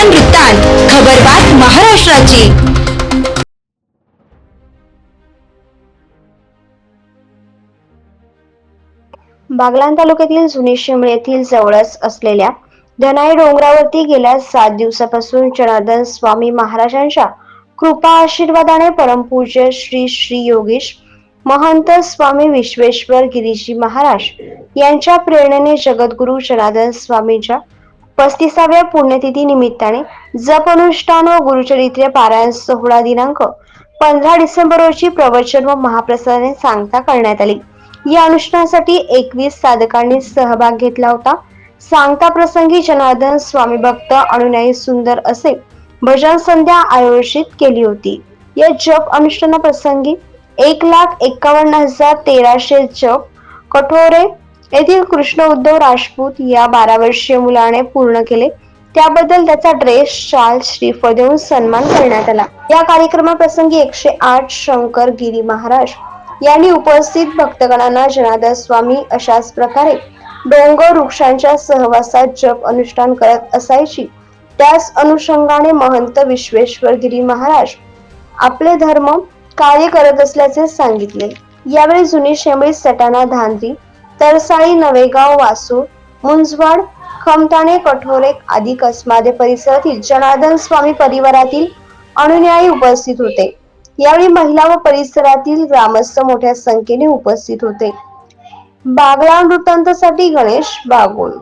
महान वृत्तांत खबरबात महाराष्ट्राची. बागलाण तालुक्यातील जुनी शिमळे येथील जवळच असलेल्या धनाई डोंगरावरती गेल्या सात दिवसापासून जनार्दन स्वामी महाराजांच्या कृपा आशीर्वादाने परमपूज्य श्री श्री योगेश महंत स्वामी विश्वेश्वर गिरीजी महाराज यांच्या प्रेरणेने जगद्गुरु जनार्दन स्वामींच्या पस्तीसाव्या पुण्यतिथी निमित्ताने जप अनुष्ठान व गुरुचरित्र पारायण सोहळा दिनांक पंधरा डिसेंबर रोजी प्रवचन व महाप्रसादाने सांगता करण्यात आली. या अनुष्ठानासाठी एकवीस साधकांनी सहभाग घेतला होता. सांगता प्रसंगी जनार्दन स्वामी भक्त अनुयायी सुंदर असे भजन संध्या आयोजित केली होती. या जप अनुष्ठाना प्रसंगी एक लाख एकावन्न हजार तेराशे जप कठोरे येथील कृष्ण उद्धव राजपूत या बारा वर्षीय मुलाने पूर्ण केले. त्याबद्दल त्याचा ड्रेस शाल श्रीफळ देऊन सन्मान करण्यात आला. या कार्यक्रमाप्रसंगी एकशे आठ शंकर गिरी महाराज यांनी उपस्थित भक्तगणांना जनार्दन स्वामी अशाच प्रकारे डोंगर वृक्षांच्या सहवासात जप अनुष्ठान करत असायची. त्याच अनुषंगाने महंत विश्वेश्वर गिरी महाराज आपले धर्म कार्य करत असल्याचे सांगितले. यावेळी जुनी शेंबळी सटाणा धांद्री तरसाळी नवेगाव वासू मुंजवाड खमटाणे कठोरे आदी कसमादे परिसरातील जनार्दन स्वामी परिवारातील अनुयायी उपस्थित होते. यावेळी महिला व परिसरातील ग्रामस्थ मोठ्या संख्येने उपस्थित होते. बागला वृत्तांतासाठी गणेश बागोल